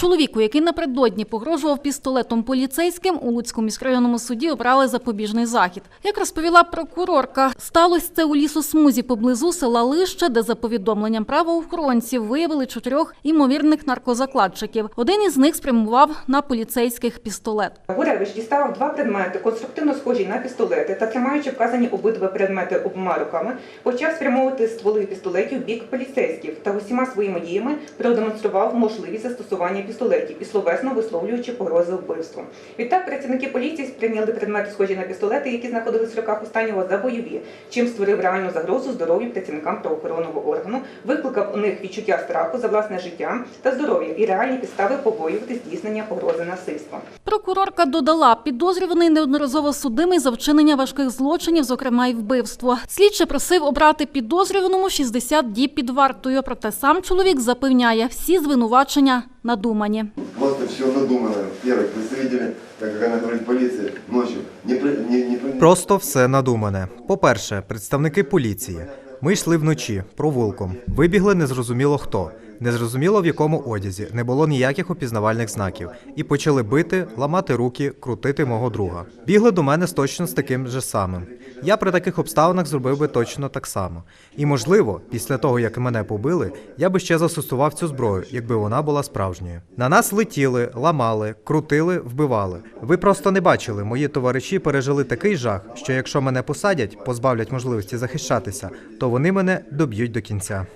Чоловіку, який напередодні погрожував пістолетом поліцейським, у Луцькому міськрайонному суді обрали запобіжний захід. Як розповіла прокурорка, сталося це у лісосмузі поблизу села Лище, де за повідомленням правоохоронців виявили чотирьох імовірних наркозакладчиків. Один із них спрямував на поліцейських пістолет. Гуревич дістав два предмети, конструктивно схожі на пістолети, та тримаючи вказані обидва предмети обома руками, почав спрямовувати стволи пістолетів в бік поліцейських та усіма своїми діями продемонстрував можливість застосування пістолетів і словесно висловлюючи погрози вбивством. Відтак працівники поліції сприйняли предмети, схожі на пістолети, які знаходились в руках останнього за бойові, чим створив реальну загрозу здоров'ю працівникам правоохоронного органу, викликав у них відчуття страху за власне життя та здоров'я і реальні підстави побоювати здійснення погрози насильством. Прокурорка додала, підозрюваний неодноразово судимий за вчинення важких злочинів, зокрема й вбивство. Слідчий просив обрати підозрюваному 60 діб під вартою. Проте сам чоловік запевняє, всі звинувачення надумані. Просто все надумано. Первых представители, так как она говорит, полиции, ночью не, при- не, не, при- Просто все надумане. По-перше, представники поліції. Ми йшли вночі провулком. Вибігли незрозуміло хто. Незрозуміло в якому одязі, не було ніяких опізнавальних знаків. І почали бити, ламати руки, крутити мого друга. Бігли до мене з точно з таким же самим. Я при таких обставинах зробив би точно так само. І можливо, після того як мене побили, я би ще застосував цю зброю, якби вона була справжньою. На нас летіли, ламали, крутили, вбивали. Ви просто не бачили. Мої товариші пережили такий жах, що якщо мене посадять, позбавлять можливості захищатися, то вони мене доб'ють до кінця.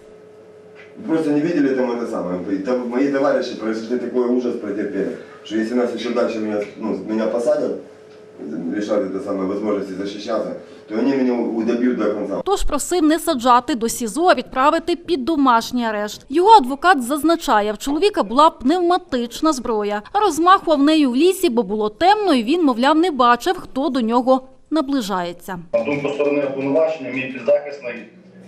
Просто не видели там это самое. И там мои товарищи произошли такой ужас претерпели, что если нас еще дальше меня, ну, меня посадят, лишат это самое возможности защищаться, то они меня у- до конца. Тож просив не саджати до СІЗО, а відправити під домашній арешт. Його адвокат зазначає, в чоловіка була пневматична зброя. Розмахував нею в лісі, бо було темно, і він, мовляв, не бачив, хто до нього наближається. На думку сторони обвинувачення, мій підзахисний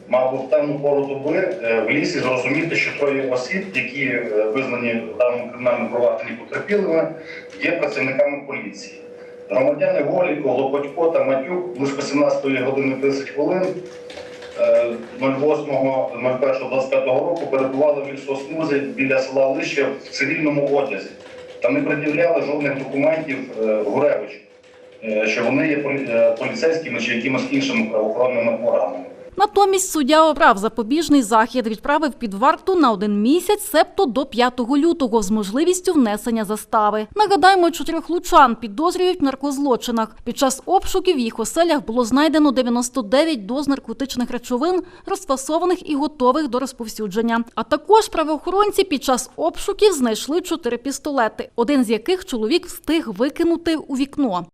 мав в темну пору доби е, в лісі зрозуміти, що троє осіб, які е, визнані в даному кримінальному провадженні потерпілими, є працівниками поліції. Громадяни Голіко, Лопатько та Матюк близько 17 години 30 хвилин е, 08.01.25 року перебували в лісосмузі біля села Лище в цивільному одязі та не пред'являли жодних документів е, Гуревичу е, що вони є е, поліцейськими чи якимось іншими правоохоронними органами. Натомість суддя обрав запобіжний захід, відправив під варту на один місяць, себто до 5 лютого, з можливістю внесення застави. Нагадаємо, чотирьох лучан підозрюють в наркозлочинах. Під час обшуків в їх оселях було знайдено 99 доз наркотичних речовин, розфасованих і готових до розповсюдження. А також правоохоронці під час обшуків знайшли чотири пістолети, один з яких чоловік встиг викинути у вікно.